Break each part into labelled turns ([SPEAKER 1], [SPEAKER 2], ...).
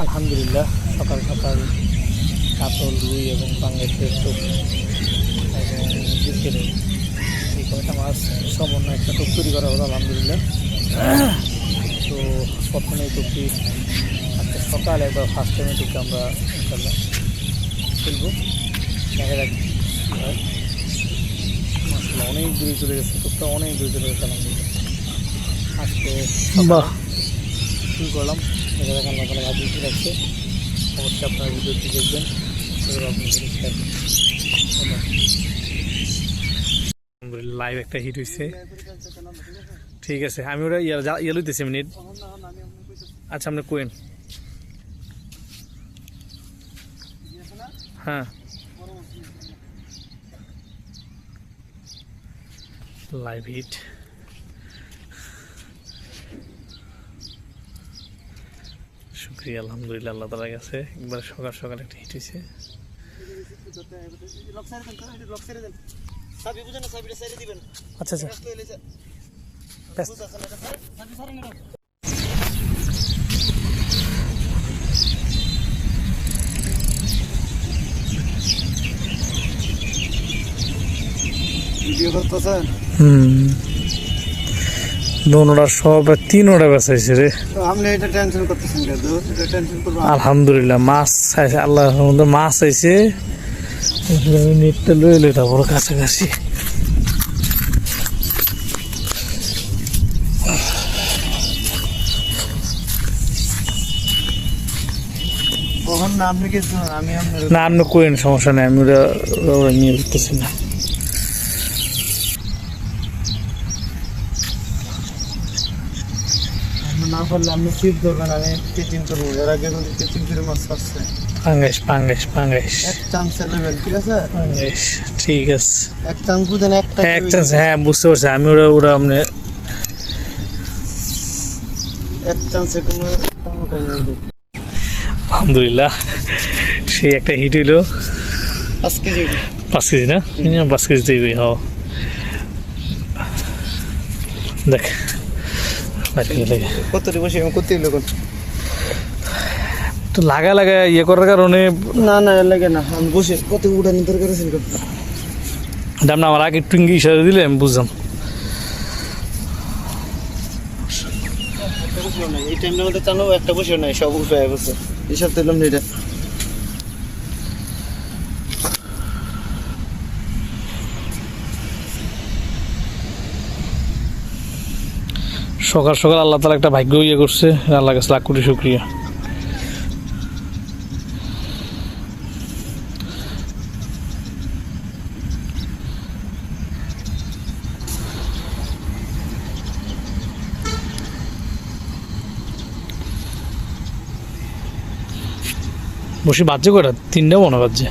[SPEAKER 1] আলহামদুলিল্লাহ সকাল সকাল কাতল রুই এবং বাংলাদেশের টোপ এবং বিকেলে এই কয়টা মাছ সমন্বয় একটা টোপ তৈরি করা হলো আলহামদুলিল্লাহ। তো প্রথমে এই টোপটি আজকে সকালে একবার ফার্স্ট টাইমে টোপটি আমরা ইনশাল্লাহ ফেলব দেখা যাক কী অনেক দূরে চলে গেছে টোপটা অনেক দূরে চলে গেছে আলহামদুলিল্লাহ। আজকে বাহ। শুরু করলাম। দেখা যাক আল্লাহ তালা হাজির রাখছে অবশ্যই আপনারা ভিডিওটি দেখবেন লাইভ একটা হিট হয়েছে ঠিক আছে, আমি যা- ইয়া লইতেছি মিনিট আচ্ছা আপনি কোয়েন হ্যাঁ। লাইভ হিট শুক্রিয়া আলহামদুলিল্লাহ আল্লাহ তালার কাছে। একবার সকাল সকাল একটা হিট হয়েছে আচ্ছা আচ্ছা।
[SPEAKER 2] ভিডিও করতেছেন?
[SPEAKER 1] হুম। দোনোটা সব তিনোটা বেসাইছে রে। আলহামদুলিল্লাহ মাছ চাইছে আল্লাহ মাছ চাইছে। আমি নেটটা লয়ে লই তারপর কাছাকাছি।
[SPEAKER 2] না আপনি
[SPEAKER 1] কোয়েন সমস্যা নেই আমি ওটা নিয়ে উঠতেছি না।
[SPEAKER 2] না পারলে আপনি চিপ করবেন আমি কেচিং করব। এর আগে কিন্তু কেচিং করে মাছ আসছে।
[SPEAKER 1] পাঙ্গাইশ পাঙ্গাইশ পাঙ্গাইশ
[SPEAKER 2] এক চান্সের লেভেল ঠিক আছে?
[SPEAKER 1] পাঙ্গাইশ ঠিক আছে।
[SPEAKER 2] এক চান্স বুঝেন একটা
[SPEAKER 1] এক চান্স হ্যাঁ বুঝতে পারছি। আমি ওরা ওরা আপনি
[SPEAKER 2] এক চান্সে কোনো
[SPEAKER 1] আলহামদুলিল্লাহ সেই একটা হিট হইল।
[SPEAKER 2] আজকে যে
[SPEAKER 1] পাঁচ কেজি না? পাঁচ কেজি দিবি হ দেখ বাইরে গেলে
[SPEAKER 2] কত বসে আমি করতে কোন
[SPEAKER 1] তো লাগা লাগা ইয়ে করার কারণে
[SPEAKER 2] না না লাগে না। আমি বসে কত উঠানি দরকার আছে
[SPEAKER 1] দাম না আমার আগে একটু ইঙ্গি ইশারা দিলে আমি বুঝলাম
[SPEAKER 2] এই টাইমটা চানো একটা বসেও নাই সব উঠে বসে হিসাব দিলাম এটা।
[SPEAKER 1] সকাল সকাল আল্লাহ তালা একটা ভাগ্য ইয়ে করছে আল্লাহ কাছে লাখ কোটি শুক্রিয়া। বসে বাজছে কটা তিনটে মনে বাজছে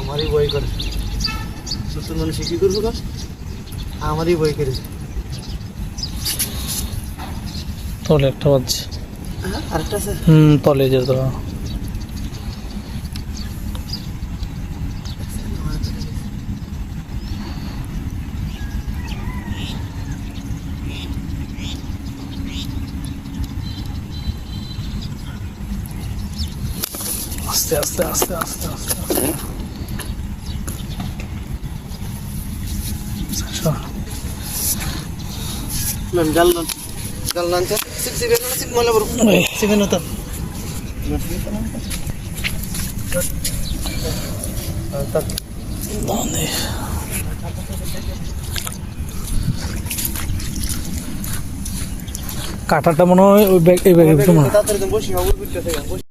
[SPEAKER 2] আমারই বই করে শ্বশুর মানুষ কি করব কাজ আমারই বই করে
[SPEAKER 1] তলে একটা বাজছে
[SPEAKER 2] আরেকটা আছে?
[SPEAKER 1] হুম তলে যেত আস্তে আস্তে আস্তে আস্তে আস্তে। কাঁটাটা মনে হয় ওই ব্যাগ এই ব্যাগের মনে হয়।